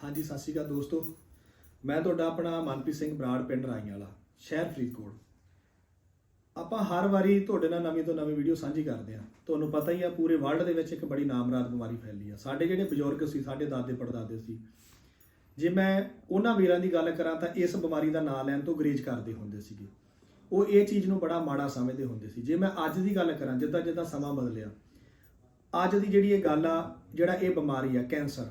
ਹਾਂਜੀ, ਸਤਿ ਸ਼੍ਰੀ ਅਕਾਲ ਦੋਸਤੋ। ਮੈਂ ਤੁਹਾਡਾ ਆਪਣਾ ਮਨਪ੍ਰੀਤ ਸਿੰਘ ਬਰਾੜ ਪਿੰਡ ਰਾਈਆਂ ਵਾਲਾ, ਸ਼ਹਿਰ ਫਰੀਦਕੋਟ। ਆਪਾਂ ਹਰ ਵਾਰੀ ਤੁਹਾਡੇ ਨਾਲ ਨਵੀਂ ਤੋਂ ਨਵੀਂ ਵੀਡੀਓ ਸਾਂਝੀ ਕਰਦੇ ਆ ਤੁਹਾਨੂੰ ਪਤਾ ਹੀ ਆ, ਪੂਰੇ ਵਰਲਡ ਦੇ ਵਿੱਚ ਇੱਕ ਬੜੀ ਨਾਮਰਾਦ ਬਿਮਾਰੀ ਫੈਲੀ ਆ। ਸਾਡੇ ਜਿਹੜੇ ਬਜ਼ੁਰਗ ਸੀ, ਸਾਡੇ ਦਾਦੇ ਪੜਦਾਦੇ ਸੀ, ਜੇ ਮੈਂ ਉਹਨਾਂ ਵੀਰਾਂ ਦੀ ਗੱਲ ਕਰਾਂ ਤਾਂ ਇਸ ਬਿਮਾਰੀ ਦਾ ਨਾਂ ਲੈਣ ਤੋਂ ਗਰੇਜ ਕਰਦੇ ਹੁੰਦੇ ਸੀਗੇ। ਉਹ ਇਹ ਚੀਜ਼ ਨੂੰ ਬੜਾ ਮਾੜਾ ਸਮਝਦੇ ਹੁੰਦੇ ਸੀ। ਜੇ ਮੈਂ ਅੱਜ ਦੀ ਗੱਲ ਕਰਾਂ ਜਿੱਦਾਂ ਜਿੱਦਾਂ ਸਮਾਂ ਬਦਲਿਆ, ਅੱਜ ਦੀ ਜਿਹੜੀ ਇਹ ਗੱਲ ਆ, ਜਿਹੜਾ ਇਹ ਬਿਮਾਰੀ ਆ, ਕੈਂਸਰ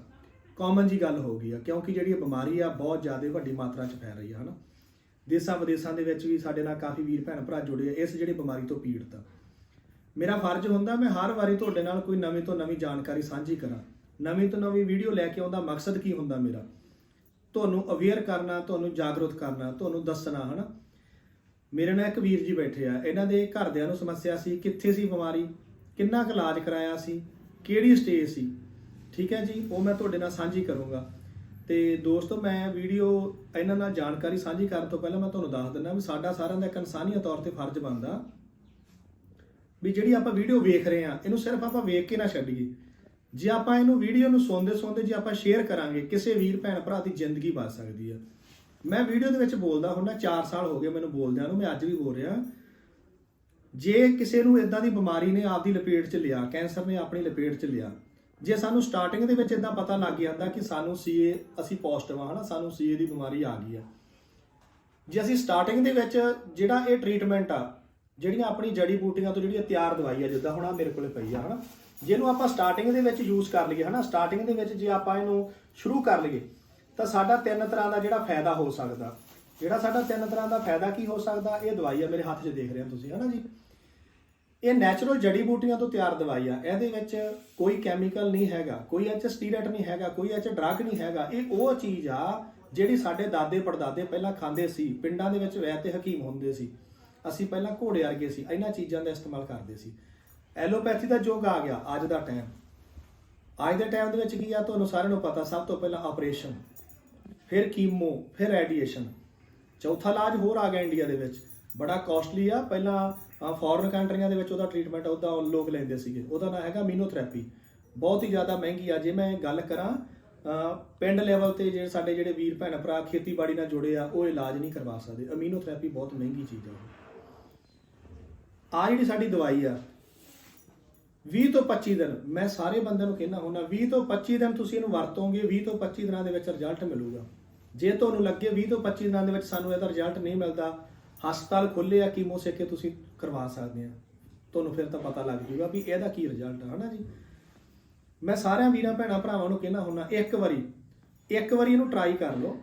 ਕਾਮਨ ਜੀ ਗੱਲ ਹੋ ਗਈ ਆ, ਕਿਉਂਕਿ ਜਿਹੜੀ ਇਹ ਬਿਮਾਰੀ ਆ, ਬਹੁਤ ਜ਼ਿਆਦਾ ਵੱਡੀ ਮਾਤਰਾ 'ਚ ਫੈਲ ਰਹੀ ਆ, ਹਨਾ? ਦੇਸਾਂ ਵਿਦੇਸਾਂ ਦੇ ਵਿੱਚ ਵੀ ਸਾਡੇ ਨਾਲ ਕਾਫੀ ਵੀਰ ਭੈਣ ਭਰਾ ਜੁੜੇ ਆ, ਇਸ ਜਿਹੜੀ ਬਿਮਾਰੀ ਤੋਂ ਪੀੜਤ ਆ। ਮੇਰਾ ਫਰਜ਼ ਹੁੰਦਾ, ਮੈਂ ਹਰ ਵਾਰੀ ਤੁਹਾਡੇ ਨਾਲ ਕੋਈ ਨਵੀਂ ਤੋਂ ਨਵੀਂ ਜਾਣਕਾਰੀ ਸਾਂਝੀ ਕਰਾਂ। ਨਵੀਂ ਤੋਂ ਨਵੀਂ ਵੀਡੀਓ ਲੈ ਕੇ ਆਉਂਦਾ ਮਕਸਦ ਕੀ ਹੁੰਦਾ ਮੇਰਾ? ਤੁਹਾਨੂੰ ਅਵੇਅਰ ਕਰਨਾ, ਤੁਹਾਨੂੰ ਜਾਗਰੂਕ ਕਰਨਾ, ਤੁਹਾਨੂੰ ਦੱਸਣਾ, ਹਨਾ? ਮੇਰੇ ਨਾਲ ਇੱਕ ਵੀਰ ਜੀ ਬੈਠੇ ਆ, ਇਹਨਾਂ ਦੇ ਘਰਦਿਆਂ ਨੂੰ ਸਮੱਸਿਆ ਸੀ, ਕਿੱਥੇ ਸੀ ਬਿਮਾਰੀ? ਕਿੰਨਾ ਕੁ ਇਲਾਜ ਕਰਾਇਆ ਸੀ? ਕਿਹੜੀ ਸਟੇਜ ਸੀ? ਠੀਕ ਹੈ ਜੀ, ਉਹ ਮੈਂ ਤੁਹਾਡੇ ਨਾਲ ਸਾਂਝੀ ਕਰੂੰਗਾ। ਤੇ ਦੋਸਤੋ, ਮੈਂ ਵੀਡੀਓ ਇਹਨਾਂ ਨਾਲ ਜਾਣਕਾਰੀ ਸਾਂਝੀ ਕਰਨ ਤੋਂ ਪਹਿਲਾਂ ਮੈਂ ਤੁਹਾਨੂੰ ਦੱਸ ਦਿੰਦਾ ਵੀ ਸਾਡਾ ਸਾਰਿਆਂ ਦਾ ਇੱਕ ਇਨਸਾਨੀਅਤ ਤੌਰ ਤੇ ਫਰਜ਼ ਬਣਦਾ ਵੀ ਜਿਹੜੀ ਆਪਾਂ ਵੀਡੀਓ ਵੇਖ ਰਹੇ ਆ ਇਹਨੂੰ ਸਿਰਫ ਆਪਾਂ ਵੇਖ ਕੇ ਨਾ ਛੱਡੀਏ। ਜੇ ਆਪਾਂ ਇਹਨੂੰ ਵੀਡੀਓ ਨੂੰ ਸੁਣਦੇ ਸੁਣਦੇ ਜੇ ਆਪਾਂ ਸ਼ੇਅਰ ਕਰਾਂਗੇ, ਕਿਸੇ ਵੀਰ, ਭੈਣ, ਭਰਾ ਦੀ ਜ਼ਿੰਦਗੀ ਬਚ ਸਕਦੀ ਆ। ਮੈਂ ਵੀਡੀਓ ਦੇ ਵਿੱਚ ਬੋਲਦਾ ਹੁੰਦਾ 4 ਸਾਲ ਹੋ ਗਏ ਮੈਨੂੰ ਬੋਲਦਿਆਂ ਨੂੰ, ਮੈਂ ਅੱਜ ਵੀ ਬੋਲ ਰਿਹਾ। ਜੇ ਕਿਸੇ ਨੂੰ ਇਦਾਂ ਦੀ ਬਿਮਾਰੀ ਨੇ ਆਪਦੀ ਲਪੇਟ 'ਚ ਲਿਆ, ਕੈਂਸਰ ਨੇ ਆਪਣੀ ਲਪੇਟ 'ਚ ਲਿਆ ਜੇ ਸਾਨੂੰ ਸਟਾਰਟਿੰਗ ਦੇ ਵਿੱਚ ਇਦਾਂ ਪਤਾ ਲੱਗ ਜਾਂਦਾ ਕਿ ਸਾਨੂੰ ਸੀਏ ਅਸੀਂ ਪੋਜ਼ਿਟਿਵ ਆ ਹਨਾ, ਸਾਨੂੰ ਸੀਏ ਦੀ ਬਿਮਾਰੀ ਆ ਗਈ ਆ। ਜੇ ਅਸੀਂ ਸਟਾਰਟਿੰਗ ਦੇ ਵਿੱਚ ਜਿਹੜਾ ਇਹ ਟ੍ਰੀਟਮੈਂਟ ਆ, ਜਿਹੜੀਆਂ ਆਪਣੀ ਜੜੀ ਬੂਟੀਆਂ ਤੋਂ ਜਿਹੜੀ ਤਿਆਰ ਦਵਾਈ ਆ, ਜਿੱਦਾਂ ਹੁਣ ਆ ਮੇਰੇ ਕੋਲੇ ਪਈ ਆ ਹਨਾ, ਜਿਹਨੂੰ ਆਪਾਂ ਸਟਾਰਟਿੰਗ ਦੇ ਵਿੱਚ ਯੂਜ਼ ਕਰ ਲਈਏ ਹਨਾ ਸਟਾਰਟਿੰਗ ਦੇ ਵਿੱਚ ਜੇ ਆਪਾਂ ਇਹਨੂੰ ਸ਼ੁਰੂ ਕਰ ਲਈਏ, ਤਾਂ ਸਾਡਾ ਤਿੰਨ ਤਰ੍ਹਾਂ ਦਾ ਜਿਹੜਾ ਫਾਇਦਾ ਹੋ ਸਕਦਾ। ਜਿਹੜਾ ਸਾਡਾ ਤਿੰਨ ਤਰ੍ਹਾਂ ਦਾ ਫਾਇਦਾ ਕੀ ਹੋ ਸਕਦਾ, ਇਹ ਦਵਾਈ ਆ ਮੇਰੇ ਹੱਥ 'ਚ ਦੇਖ ਰਹੇ ਹੋ ਤੁਸੀਂ ਹਨਾ ਜੀ। ਇਹ ਨੈਚੁਰਲ ਜੜੀ ਬੂਟੀਆਂ ਤੋਂ ਤਿਆਰ ਦਵਾਈ ਆ। ਇਹਦੇ ਵਿੱਚ ਕੋਈ ਕੈਮੀਕਲ ਨਹੀਂ ਹੈਗਾ, ਕੋਈ ਇਹ 'ਚ ਸਟੀਰੋਇਡ ਨਹੀਂ ਹੈਗਾ, ਕੋਈ ਇਹ 'ਚ ਡਰੱਗ ਨਹੀਂ ਹੈਗਾ। ਇਹ ਉਹ ਚੀਜ਼ ਆ ਜਿਹੜੀ ਸਾਡੇ ਦਾਦੇ ਪੜਦਾਦੇ ਪਹਿਲਾਂ ਖਾਂਦੇ ਸੀ, ਪਿੰਡਾਂ ਦੇ ਵਿੱਚ ਵੈਦ ਤੇ ਹਕੀਮ ਹੁੰਦੇ ਸੀ। ਅਸੀਂ ਪਹਿਲਾਂ ਘੋੜੇ ਵਰਗੇ ਸੀ, ਇਹਨਾਂ ਚੀਜ਼ਾਂ ਦਾ ਇਸਤੇਮਾਲ ਕਰਦੇ ਸੀ। ਐਲੋਪੈਥੀ ਦਾ ਯੁੱਗ ਆ ਗਿਆ, ਅੱਜ ਦਾ ਟਾਈਮ ਅੱਜ ਦੇ ਟਾਈਮ ਦੇ ਵਿੱਚ ਕੀ ਆ, ਤੁਹਾਨੂੰ ਸਾਰਿਆਂ ਨੂੰ ਪਤਾ, ਸਭ ਤੋਂ ਪਹਿਲਾਂ ਆਪਰੇਸ਼ਨ ਫਿਰ ਕੀਮੋ ਫਿਰ ਰੇਡੀਏਸ਼ਨ ਚੌਥਾ ਇਲਾਜ ਹੋਰ ਆ ਗਿਆ ਇੰਡੀਆ ਦੇ ਵਿੱਚ। ਬੜਾ ਕਾਸਟਲੀ ਆ, ਪਹਿਲਾਂ ਫੋਰਨ ਕੰਟਰੀਆਂ ਦੇ ਵਿੱਚ ਉਹਦਾ ਟ੍ਰੀਟਮੈਂਟ ਉਹਦਾ ਲੋਕ ਲੈਂਦੇ ਸੀਗੇ। ਉਹਦਾ ਨਾਮ ਹੈਗਾ ਮੀਨੋਥੈਰੇਪੀ ਬਹੁਤ ਹੀ ਜ਼ਿਆਦਾ ਮਹਿੰਗੀ ਆ। ਜੇ ਮੈਂ ਗੱਲ ਕਰਾਂ ਪਿੰਡ ਲੈਵਲ ਤੇ ਜਿਹੜੇ ਸਾਡੇ ਜਿਹੜੇ ਵੀਰ ਭੈਣ ਭਰਾ ਖੇਤੀਬਾੜੀ ਨਾਲ ਜੁੜੇ ਆ, ਉਹ ਇਲਾਜ ਨਹੀਂ ਕਰਵਾ ਸਕਦੇ। ਅਮੀਨੋਥੈਰੇਪੀ ਬਹੁਤ ਮਹਿੰਗੀ ਚੀਜ਼ ਆ। ਆ ਜਿਹੜੀ ਸਾਡੀ ਦਵਾਈ ਆ 20 ਤੋਂ 25 ਦਿਨ, ਮੈਂ ਸਾਰੇ ਬੰਦਿਆਂ ਨੂੰ ਕਹਿੰਦਾ ਹੁੰਦਾ 20 ਤੋਂ 25 ਦਿਨ ਤੁਸੀਂ ਇਹਨੂੰ ਵਰਤੋਗੇ 20 ਤੋਂ 25 ਦਿਨਾਂ ਦੇ ਵਿੱਚ ਰਿਜ਼ਲਟ ਮਿਲੂਗਾ। ਜੇ ਤੁਹਾਨੂੰ ਲੱਗੇ 20 ਤੋਂ 25 ਦਿਨਾਂ ਦੇ ਵਿੱਚ ਸਾਨੂੰ ਇਹਦਾ ਰਿਜ਼ਲਟ ਨਹੀਂ ਮਿਲਦਾ ਹਸਪਤਾਲ ਖੁੱਲੇ ਆ, ਕੀਮੋ ਸੇਕੇ ਤੁਸੀਂ ਕਰਵਾ ਸਕਦੇ ਆ। ਤੁਹਾਨੂੰ ਫਿਰ ਤਾਂ ਪਤਾ ਲੱਗ ਜੂਗਾ ਵੀ ਇਹਦਾ ਕੀ ਰਿਜ਼ਲਟ ਆ, ਹਨਾ ਜੀ? ਮੈਂ ਸਾਰਿਆਂ ਵੀਰਾਂ ਭੈਣਾਂ ਭਰਾਵਾਂ ਨੂੰ ਕਹਿੰਦਾ ਹੁੰਦਾ, ਇੱਕ ਵਾਰੀ ਇੱਕ ਵਾਰੀ ਇਹਨੂੰ ਟਰਾਈ ਕਰ ਲਓ।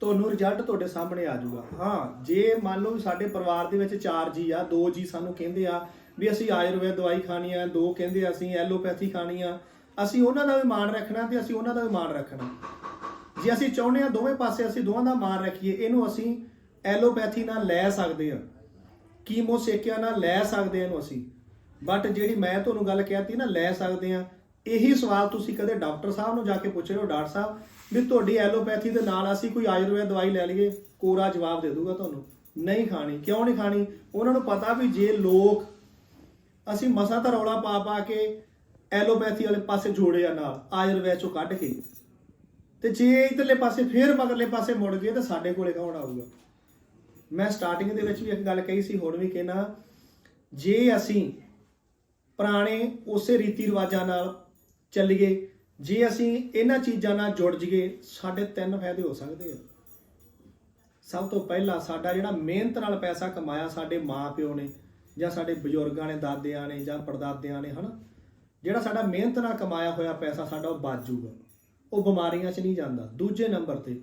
ਤੁਹਾਨੂੰ ਰਿਜ਼ਲਟ ਤੁਹਾਡੇ ਸਾਹਮਣੇ ਆ ਜਾਊਗਾ ਹਾਂ, ਜੇ ਮੰਨ ਲਓ ਵੀ ਸਾਡੇ ਪਰਿਵਾਰ ਦੇ ਵਿੱਚ 4 ਜੀ ਆ 2 ਜੀ ਸਾਨੂੰ ਕਹਿੰਦੇ ਆ ਵੀ ਅਸੀਂ ਆਯੁਰਵੇਦ ਦਵਾਈ ਖਾਣੀ ਆ, ਦੋ ਕਹਿੰਦੇ ਅਸੀਂ ਐਲੋਪੈਥੀ ਖਾਣੀ ਆ, ਅਸੀਂ ਉਹਨਾਂ ਦਾ ਵੀ ਮਾਣ ਰੱਖਣਾ ਤੇ ਅਸੀਂ ਉਹਨਾਂ ਦਾ ਵੀ ਮਾਣ ਰੱਖਣਾ। ਜੇ ਅਸੀਂ ਚਾਹੁੰਦੇ ਆ ਦੋਵੇਂ ਪਾਸੇ ਅਸੀਂ ਦੋਵਾਂ ਦਾ ਮਾਣ ਰੱਖੀਏ, ਇਹਨੂੰ ਅਸੀਂ ਐਲੋਪੈਥੀ ਨਾਲ ਲੈ ਸਕਦੇ ਆ ਕੀਮੋਸੇਕਿਆ ਨਾਲ ਲੈ ਸਕਦੇ ਆ ਇਹਨੂੰ ਅਸੀਂ। ਬਟ ਜਿਹੜੀ ਮੈਂ ਤੁਹਾਨੂੰ ਗੱਲ ਕਹਿਤੀ ਨਾ, ਲੈ ਸਕਦੇ ਆ ਇਹੀ ਸਵਾਲ ਤੁਸੀਂ ਕਦੇ ਡਾਕਟਰ ਸਾਹਿਬ ਨੂੰ ਜਾ ਕੇ ਪੁੱਛ ਰਹੇ ਹੋ, ਡਾਕਟਰ ਸਾਹਿਬ, ਵੀ ਤੁਹਾਡੀ ਐਲੋਪੈਥੀ ਦੇ ਨਾਲ ਅਸੀਂ ਕੋਈ ਆਯੁਰਵੈਦ ਦਵਾਈ ਲੈ ਲਈਏ, ਕੋਰਾ ਜਵਾਬ ਦੇ ਦੂਗਾ ਤੁਹਾਨੂੰ। ਨਹੀਂ ਖਾਣੀ। ਕਿਉਂ ਨਹੀਂ ਖਾਣੀ? ਉਹਨਾਂ ਨੂੰ ਪਤਾ ਵੀ ਜੇ ਲੋਕ ਅਸੀਂ ਮਸਾ ਤਾਂ ਰੌਲਾ ਪਾ ਪਾ ਕੇ ਐਲੋਪੈਥੀ ਵਾਲੇ ਪਾਸੇ ਜੋੜੇ ਆ ਨਾਲ, ਆਯੁਰਵੈਦ ਚੋਂ ਕੱਢ ਕੇ। ਤੇ ਜੇ ਇਧਰਲੇ ਪਾਸੇ, ਫੇਰ ਮਗਰਲੇ ਪਾਸੇ ਮੁੜ ਗਏ, ਤਾਂ ਸਾਡੇ ਕੋਲੇ ਕੌਣ ਆਊਗਾ? ਮੈਂ ਸਟਾਰਟਿੰਗ ਦੇ ਵਿੱਚ ਵੀ ਇੱਕ ਗੱਲ ਕਹੀ ਸੀ ਹੁਣ ਵੀ ਕਹਿਣਾ ਜੇ ਅਸੀਂ ਪੁਰਾਣੇ ਉਸੇ ਰੀਤੀ ਰਿਵਾਜਾਂ ਨਾਲ ਚੱਲੀਏ, ਜੇ ਅਸੀਂ ਇਹਨਾਂ ਚੀਜ਼ਾਂ ਨਾਲ ਜੁੜ ਜਾਈਏ, ਸਾਡੇ ਤਿੰਨ ਫਾਇਦੇ ਹੋ ਸਕਦੇ ਆ। ਸਭ ਤੋਂ ਪਹਿਲਾਂ ਸਾਡਾ ਜਿਹੜਾ ਮਿਹਨਤ ਨਾਲ ਪੈਸਾ ਕਮਾਇਆ ਸਾਡੇ ਮਾਪਿਓ ਨੇ, ਜਾਂ ਸਾਡੇ ਬਜ਼ੁਰਗਾਂ ਨੇ, ਦਾਦਿਆਂ ਨੇ, ਜਾਂ ਪੜਦਾਦਿਆਂ ਨੇ, ਹਨਾ? ਜਿਹੜਾ ਸਾਡਾ ਮਿਹਨਤ ਨਾਲ ਕਮਾਇਆ ਹੋਇਆ ਪੈਸਾ ਸਾਡਾ ਉਹ ਬਚ ਜਾਊਗਾ। ਉਹ ਬਿਮਾਰੀਆਂ 'ਚ ਨਹੀਂ ਜਾਂਦਾ। ਦੂਜੇ ਨੰਬਰ ਤੇ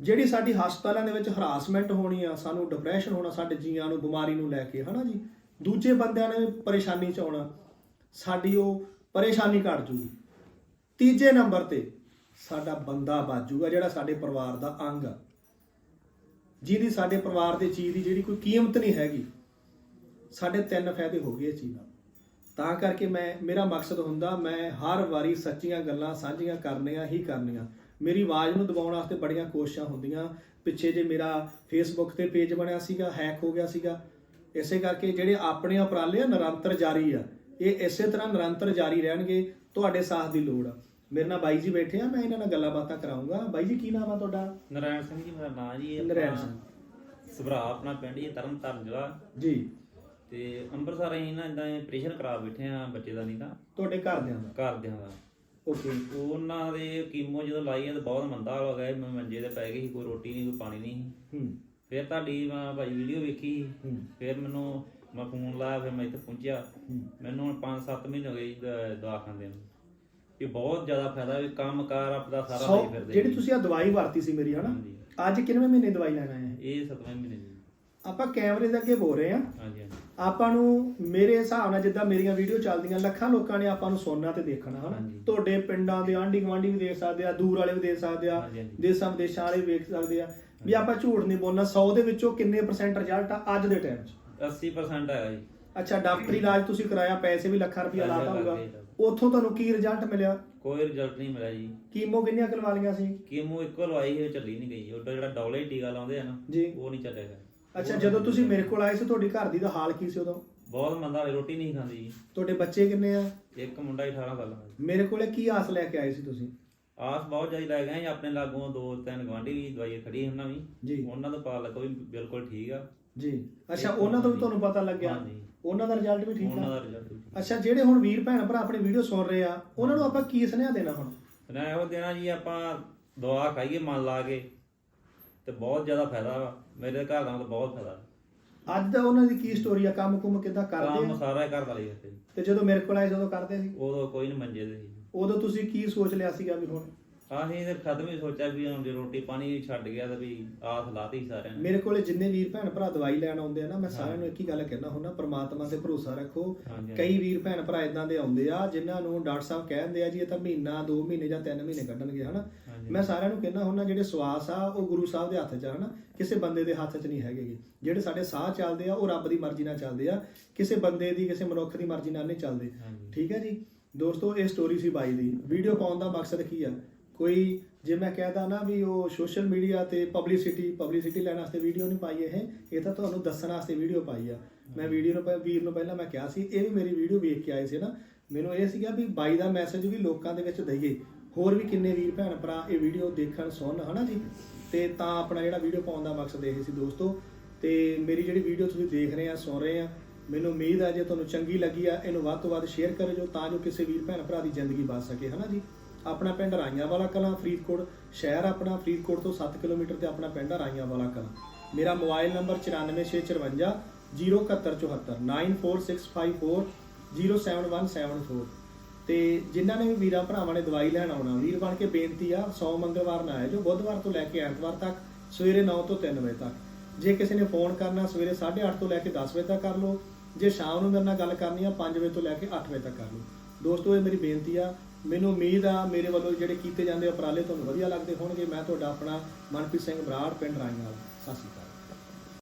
ਜਿਹੜੀ ਸਾਡੀ ਹਸਪਤਾਲਾਂ ਦੇ ਵਿੱਚ ਹਰਾਸਮੈਂਟ ਹੋਣੀ ਆ, ਸਾਨੂੰ ਡਿਪਰੈਸ਼ਨ ਹੋਣਾ, ਸਾਡੇ ਜੀਆਂ ਨੂੰ ਬਿਮਾਰੀ ਨੂੰ ਲੈ ਕੇ, ਹਨਾ ਜੀ? ਦੂਜੇ ਬੰਦਿਆਂ ਨੇ ਪਰੇਸ਼ਾਨੀ 'ਚ ਆਉਣਾ, ਸਾਡੀ ਉਹ ਪਰੇਸ਼ਾਨੀ ਘਟ ਜੂਗੀ। ਤੀਜੇ ਨੰਬਰ ਤੇ ਸਾਡਾ ਬੰਦਾ ਬਚ ਜੂਗਾ ਜਿਹੜਾ ਸਾਡੇ ਪਰਿਵਾਰ ਦਾ ਅੰਗ ਆ। ਜਿਹਦੀ ਸਾਡੇ ਪਰਿਵਾਰ ਦੇ ਚੀਜ਼ ਦੀ ਜਿਹੜੀ ਕੋਈ ਕੀਮਤ ਨਹੀਂ ਹੈਗੀ, ਸਾਡੇ ਤਿੰਨ ਫਾਇਦੇ ਹੋ ਗਏ ਇਸ ਚੀਜ਼ ਨਾਲ। ਤਾਂ ਕਰਕੇ ਮੈਂ, ਮੇਰਾ ਮਕਸਦ ਹੁੰਦਾ, ਮੈਂ ਹਰ ਵਾਰੀ ਸੱਚੀਆਂ ਗੱਲਾਂ ਸਾਂਝੀਆਂ ਕਰਨੀਆਂ ਹੀ ਕਰਨੀਆਂ। ਮੇਰੀ ਆਵਾਜ਼ ਨੂੰ ਦਬਾਉਣ ਵਾਸਤੇ ਬੜੀਆਂ ਕੋਸ਼ਿਸ਼ਾਂ ਹੁੰਦੀਆਂ। ਪਿੱਛੇ ਜੇ ਮੇਰਾ ਫੇਸਬੁੱਕ ਤੇ ਪੇਜ ਬਣਿਆ ਸੀਗਾ ਹੈਕ ਹੋ ਗਿਆ ਸੀਗਾ। ਇਸੇ ਕਰਕੇ ਜਿਹੜੇ ਆਪਣੇ ਉਪਰਾਲੇ ਆ ਨਿਰੰਤਰ ਜਾਰੀ ਆ ਇਹ ਇਸੇ ਤਰ੍ਹਾਂ ਨਿਰੰਤਰ ਜਾਰੀ ਰਹਿਣਗੇ ਤੁਹਾਡੇ ਸਾਥ ਦੀ ਲੋੜ ਆ। ਮੇਰੇ ਨਾਲ ਬਾਈ ਜੀ ਬੈਠੇ ਆ ਮੈਂ ਇਹਨਾਂ ਨਾਲ ਗੱਲਾਂ ਬਾਤਾਂ ਕਰਾਉਂਗਾ। ਬਾਈ ਜੀ ਕੀ ਨਾਮ ਆ ਤੁਹਾਡਾ? ਨਰਾਇਣ ਸਿੰਘ ਜੀ ਮੇਰਾ ਨਾਂ ਜੀ ਨਰਾਇਣ ਸਿੰਘ। ਸਭਰਾ ਆਪਣਾ ਪਿੰਡ ਜੀ ਤਰਨਤਾਰਨ ਜ਼ਿਲ੍ਹਾ। ਜੀ। ਤੇ ਅੰਮ੍ਰਿਤਸਰ ਅਸੀਂ ਨਾ ਇਦਾਂ ਆਪਰੇਸ਼ਨ ਕਰਾ ਬੈਠੇ ਆ ਬੱਚੇ ਦਾ ਨਹੀਂ ਤਾਂ ਤੁਹਾਡੇ ਘਰਦਿਆਂ ਦਾ? ਘਰਦਿਆਂ ਦਾ। ਓਕੇ ਉਹਨਾਂ ਦੇ ਕੀਮੋ ਜਦੋਂ ਲਾਈ ਆ ਤਾਂ ਬਹੁਤ ਮੰਦਾ ਹਾਲ ਹੋ ਗਿਆ। ਮੈਂ ਮੰਜੇ ਤੇ ਪੈ ਗਈ ਸੀ ਕੋਈ ਰੋਟੀ ਨਹੀਂ ਕੋਈ ਪਾਣੀ ਨਹੀਂ। ਹੂੰ ਫਿਰ ਤੁਹਾਡੀ ਮੈਂ ਭਾਈ ਵੀਡੀਓ ਵੇਖੀ ਹੂੰ ਫਿਰ ਮੈਨੂੰ ਮੈਂ ਫੋਨ ਲਾਇਆ ਫਿਰ ਮੈਂ ਇੱਥੇ ਪਹੁੰਚਿਆ ਹੂੰ। ਮੈਨੂੰ ਹੁਣ 5-7 ਮਹੀਨੇ ਹੋ ਗਏ ਦਵਾ ਖਾਂਦੇ ਨੂੰ ਇਹ ਬਹੁਤ ਜ਼ਿਆਦਾ ਫਾਇਦਾ ਵੀ ਕੰਮਕਾਰ ਆਪਦਾ ਸਾਰਾ ਲਈ ਫਿਰਦੇ ਜਿਹੜੀ। ਤੁਸੀਂ ਆ ਦਵਾਈ ਵਰਤੀ ਸੀ ਮੇਰੀ ਹਨਾ। ਅੱਜ ਕਿੰਨਵੇਂ ਮਹੀਨੇ ਦਵਾਈ ਲੈਣ ਆ ਇਹ 7ਵੇਂ ਮਹੀਨੇ ਜੀ ਆਪਾਂ ਕੈਮਰੇ ਦੇ ਅੱਗੇ ਬੋਲ ਰਹੇ ਆ ਹਾਂਜੀ ਹਾਂਜੀ ਆਪਾਂ ਨੂੰ ਮੇਰੇ ਹਿਸਾਬ ਨਾਲ ਜਿੱਦਾਂ ਮੇਰੀਆਂ ਵੀਡੀਓ ਚੱਲਦੀਆਂ ਲੱਖਾਂ ਲੋਕਾਂ ਨੇ ਆਪਾਂ ਨੂੰ ਸੁਣਨਾ ਤੇ ਦੇਖਣਾ ਹਨਾ? ਹਾਂਜੀ। ਤੁਹਾਡੇ ਪਿੰਡਾਂ ਦੇ ਆਂਢੀ ਗੁਆਂਢੀ ਵੀ ਦੇਖ ਸਕਦੇ ਆ ਦੂਰ ਵਾਲੇ ਵੀ ਦੇਖ ਸਕਦੇ ਆ ਹਾਂਜੀ, ਹਾਂਜੀ। ਦੇਸ਼ਾਂ ਵਿਦੇਸ਼ਾਂ ਵਾਲੇ ਵੀ ਵੇਖ ਸਕਦੇ ਆ। ਵੀ ਆਪਾਂ ਝੂਠ ਨਹੀਂ ਬੋਲਣਾ 100 ਦੇ ਵਿੱਚੋਂ ਕਿੰਨੇ ਪਰਸੈਂਟ ਰਿਜ਼ਲਟ ਆ ਅੱਜ ਦੇ ਟਾਈਮ 'ਚ? 80% ਹੈਗਾ ਜੀ। ਅੱਛਾ ਡਾਕਟਰੀ ਇਲਾਜ ਤੁਸੀਂ ਕਰਾਇਆ ਪੈਸੇ ਵੀ ਲੱਖਾਂ ਰੁਪਇਆ ਲਾਤਾ ਹੋਊਗਾ। ਲੱਗੇ ਜੀ। ਉੱਥੋਂ ਤੁਹਾਨੂੰ ਕੀ ਰਿਜ਼ਲਟ ਮਿਲਿਆ? ਕੋਈ ਰਿਜ਼ਲਟ ਨਹੀਂ ਮਿਲਿਆ ਜੀ। ਕੀਮੋ ਕਿੰਨੀਆਂ ਕਰਵਾ ਲਈਆਂ ਸੀ? ਕੀਮੋ ਇੱਕੋ ਲਵਾਈ ਉਹ ਚੱਲੀ ਨਹੀਂ ਗਈ। ਉਹਦਾ ਜਿਹੜਾ ਡੌਲੇ ਟੀਕਾ ਲਾਉਂਦੇ ਆ ਨਾ ਜੀ। ਉਹ ਨਹੀਂ ਚੱਲੇਗਾ ਅੱਛਾ ਜਦੋਂ ਤੁਸੀਂ ਮੇਰੇ ਕੋਲ ਆਏ ਸੀ ਤੁਹਾਡੀ ਘਰ ਦੀ ਦਾ ਹਾਲ ਕੀ ਸੀ ਉਦੋਂ? ਬਹੁਤ ਮੰਦਾ ਰੋਟੀ ਨਹੀਂ ਖਾਂਦੀ ਜੀ। ਤੁਹਾਡੇ ਬੱਚੇ ਕਿੰਨੇ ਆ? ਇੱਕ ਮੁੰਡਾ ਹੀ 18 ਸਾਲਾਂ ਦਾ ਜੀ। ਮੇਰੇ ਕੋਲੇ ਕੀ ਆਸ ਲੈ ਕੇ ਆਏ ਸੀ ਤੁਸੀਂ? ਆਸ ਬਹੁਤ ਜ਼ਿਆਦਾ ਲੈ ਗਏ ਜੀ, ਆਪਣੇ ਲਾਗੋਂ ਦੋ ਤਿੰਨ ਗਵਾਂਢੀ ਵੀ ਦਵਾਈ ਖੜੀ ਉਹਨਾਂ ਵੀ। ਜੀ। ਉਹਨਾਂ ਦਾ ਪਤਾ ਲੱਗਾ ਵੀ ਬਿਲਕੁਲ ਠੀਕ ਆ। ਜੀ। ਅੱਛਾ ਉਹਨਾਂ ਤੋਂ ਵੀ ਤੁਹਾਨੂੰ ਪਤਾ ਲੱਗਿਆ? ਹਾਂਜੀ। ਉਹਨਾਂ ਦਾ ਰਿਜ਼ਲਟ ਵੀ ਠੀਕ ਉਹਨਾਂ ਆ ਦਾ ਰਿਜ਼ਲਟ ਅੱਛਾ ਜਿਹੜੇ ਹੁਣ ਵੀਰ ਭੈਣ ਭਰਾ ਆਪਣੀ ਵੀਡੀਓ ਸੁਣ ਰਹੇ ਆ ਉਹਨਾਂ ਨੂੰ ਆਪਾਂ ਕੀ ਸੁਨੇਹਾ ਦੇਣਾ ਹੁਣ? ਨਾ ਇਹੋ ਦੇਣਾ ਜੀ ਆਪਾਂ ਦਵਾ ਖਾਈਏ ਮਨ ਲਾ ਕੇ। ਤੇ ਬਹੁਤ ਜ਼ਿਆਦਾ ਫਾਇਦਾ ਵਾ। ਮੇਰੇ ਘਰ ਦਾ ਤਾਂ ਬਹੁਤ ਫਾਇਦਾ। ਅੱਜ ਦਾ ਉਹਨਾਂ ਦੀ ਕੀ ਸਟੋਰੀ ਆ? ਕੰਮ ਕੁਮ ਕਿੱਦਾਂ ਕਰਦੇ ਕੰਮ ਆ? ਸਾਰਾ ਹੀ ਘਰ ਦਾ ਲਈ ਇੱਥੇ ਤੇ ਜਦੋਂ ਮੇਰੇ ਕੋਲ ਆਏ ਜਦੋਂ ਕਰਦੇ ਸੀ? ਉਦੋਂ ਕੋਈ ਨਹੀਂ ਮੰਜੇ ਦੇ ਸੀ। ਉਦੋਂ ਤੁਸੀਂ ਕੀ ਸੋਚ ਲਿਆ ਸੀਗਾ ਵੀ ਹੁਣ? ਆਹੀਂ ਤੇ ਖਤਮ ਹੀ ਸੋਚਿਆ ਵੀ ਹੁਣ ਜੇ ਰੋਟੀ ਪਾਣੀ ਛੱਡ ਗਿਆ ਤਾਂ ਵੀ ਆਸ ਲਾਤੀ ਸਾਰਿਆਂ ਨੇ। ਮੇਰੇ ਕੋਲੇ ਜਿੰਨੇ ਵੀਰ ਭੈਣ ਭਰਾ ਦਵਾਈ ਲੈਣ ਆਉਂਦੇ ਆ ਨਾ ਮੈਂ ਸਾਰਿਆਂ ਨੂੰ ਇੱਕ ਹੀ ਗੱਲ ਕਹਿਣਾ ਹੁੰਦਾ ਪ੍ਰਮਾਤਮਾ ਤੇ ਭਰੋਸਾ ਰੱਖੋ। ਹਾਂਜੀ, ਕਈ ਵੀਰ ਭੈਣ ਭਰਾ ਇਦਾਂ ਦੇ ਆਉਂਦੇ ਆ ਜਿਨ੍ਹਾਂ ਨੂੰ ਡਾਕਟਰ ਸਾਹਿਬ ਕਹਿੰਦੇ ਆ ਜੀ ਇਹ ਤਾਂ ਮਹੀਨਾ 2 ਮਹੀਨੇ ਜਾਂ 3 ਮਹੀਨੇ ਕੱਢਣਗੇ ਹਨਾ। ਮੈਂ ਸਾਰਿਆਂ ਨੂੰ ਕਹਿਣਾ ਹੁੰਦਾ ਜਿਹੜੇ ਸਵਾਸ ਆ ਉਹ ਗੁਰੂ ਸਾਹਿਬ ਦੇ ਹੱਥ 'ਚ ਆ ਹਨਾ? ਕਿਸੇ ਬੰਦੇ ਦੇ ਹੱਥ 'ਚ ਨਹੀਂ ਹੈਗੇਗੇ ਜਿਹੜੇ ਸਾਡੇ ਸਾਹ ਚੱਲਦੇ ਆ ਉਹ ਰੱਬ ਦੀ ਮਰਜ਼ੀ ਨਾਲ ਚੱਲਦੇ ਆ। ਕਿਸੇ ਬੰਦੇ ਦੀ ਕਿਸੇ ਮਨੁੱਖ ਦੀ ਮਰਜ਼ੀ ਨਾਲ ਨਹੀਂ ਚੱਲਦੇ। ਠੀਕ ਹੈ ਜੀ? ਦੋਸਤੋ ਇਹ ਸਟੋਰੀ ਸੀ ਬਾਈ ਦੀ। ਵੀਡੀਓ ਪਾਉਣ ਦਾ ਮਕਸਦ ਕੀ ਆ? ਕੋਈ ਜੇ ਮੈਂ ਕਹਿਦਾ ਨਾ ਵੀ ਉਹ ਸੋਸ਼ਲ ਮੀਡੀਆ ਤੇ ਪਬਲਿਸਿਟੀ ਪਬਲਿਸਿਟੀ ਲੈਣ ਵਾਸਤੇ ਵੀਡੀਓ ਨਹੀਂ ਪਾਈ ਇਹ ਇਹ ਤਾਂ ਤੁਹਾਨੂੰ ਦੱਸਣ ਵਾਸਤੇ ਵੀਡੀਓ ਪਾਈ ਆ। ਮੈਂ ਵੀਡੀਓ ਨੂੰ ਵੀਰ ਨੂੰ ਪਹਿਲਾਂ ਮੈਂ ਕਿਹਾ ਸੀ ਇਹ ਵੀ ਮੇਰੀ ਵੀਡੀਓ ਵੇਖ ਕੇ ਆਏ ਸੀ ਨਾ। ਮੈਨੂੰ ਇਹ ਸੀਗਾ ਵੀ ਬਾਈ ਦਾ ਮੈਸੇਜ ਵੀ ਲੋਕਾਂ ਦੇ ਵਿੱਚ ਦਈਏ। ਹੋਰ ਵੀ ਕਿੰਨੇ ਵੀਰ ਭੈਣ ਭਰਾ ਇਹ ਵੀਡੀਓ ਦੇਖਣ, ਸੁਣਨ, ਹਨਾ ਜੀ? ਤੇ ਤਾਂ ਆਪਣਾ ਜਿਹੜਾ ਵੀਡੀਓ ਪਾਉਣ ਦਾ ਮਕਸਦ ਇਹ ਸੀ ਦੋਸਤੋ, ਤੇ ਮੇਰੀ ਜਿਹੜੀ ਵੀਡੀਓ ਤੁਸੀਂ ਦੇਖ ਰਹੇ ਆ, ਸੁਣ ਰਹੇ ਆ, ਮੈਨੂੰ ਉਮੀਦ ਆ ਜੇ ਤੁਹਾਨੂੰ ਚੰਗੀ ਲੱਗੀ ਆ, ਇਹਨੂੰ ਵੱਧ ਤੋਂ ਵੱਧ ਸ਼ੇਅਰ ਕਰਿਓ ਤਾਂ ਜੋ ਕਿਸੇ ਵੀਰ ਭੈਣ ਭਰਾ ਦੀ ਜ਼ਿੰਦਗੀ ਬਚ ਸਕੇ, ਹਨਾ ਜੀ? ਆਪਣਾ ਪਿੰਡ ਰਾਈਆਂ ਵਾਲਾ ਕਲਾਂ, ਫਰੀਦਕੋਟ ਸ਼ਹਿਰ ਆਪਣਾ, ਫਰੀਦਕੋਟ ਤੋਂ 7 ਕਿਲੋਮੀਟਰ ਤੇ ਆਪਣਾ ਪਿੰਡ ਆ ਰਾਈਆਂ ਵਾਲਾ ਕਲਾਂ। ਮੇਰਾ ਮੋਬਾਈਲ ਨੰਬਰ 94654 07174 94654 07174 ਤੇ ਜਿਨ੍ਹਾਂ ਨੇ ਵੀ ਵੀਰਾਂ ਭਰਾਵਾਂ ਨੇ ਦਵਾਈ ਲੈਣ ਆਉਣਾ, ਵੀਰ ਬਣ ਕੇ ਬੇਨਤੀ ਆ ਸੋਮ ਮੰਗਲਵਾਰ ਨਾ ਆਏ ਜੋ ਬੁੱਧਵਾਰ ਤੋਂ ਲੈ ਕੇ ਐਤਵਾਰ ਤੱਕ, ਸਵੇਰੇ 9 ਤੋਂ 3 ਵਜੇ ਤੱਕ। ਜੇ ਕਿਸੇ ਨੇ ਫੋਨ ਕਰਨਾ, ਸਵੇਰੇ 8:30 ਤੋਂ ਲੈ ਕੇ 10 ਵਜੇ ਤੱਕ ਕਰ ਲਓ। ਜੇ ਸ਼ਾਮ ਨੂੰ ਮੇਰੇ ਨਾਲ ਗੱਲ ਕਰਨੀ ਆ 5 ਵਜੇ ਤੋਂ ਲੈ ਕੇ 8 ਵਜੇ ਤੱਕ ਕਰ ਲਓ। ਦੋਸਤੋ, ਇਹ ਮੇਰੀ ਬੇਨਤੀ ਆ। ਮੈਨੂੰ ਉਮੀਦ ਆ, ਮੇਰੇ ਵੱਲੋਂ ਜਿਹੜੇ ਕੀਤੇ ਜਾਂਦੇ ਉਪਰਾਲੇ ਤੁਹਾਨੂੰ ਵਧੀਆ ਲੱਗਦੇ ਹੋਣਗੇ। ਮੈਂ ਤੁਹਾਡਾ ਆਪਣਾ ਮਨਪ੍ਰੀਤ ਸਿੰਘ ਬਰਾੜ, ਪਿੰਡ ਰਾਈਆਂ ਸਤਿ ਸ਼੍ਰੀ ਅਕਾਲ।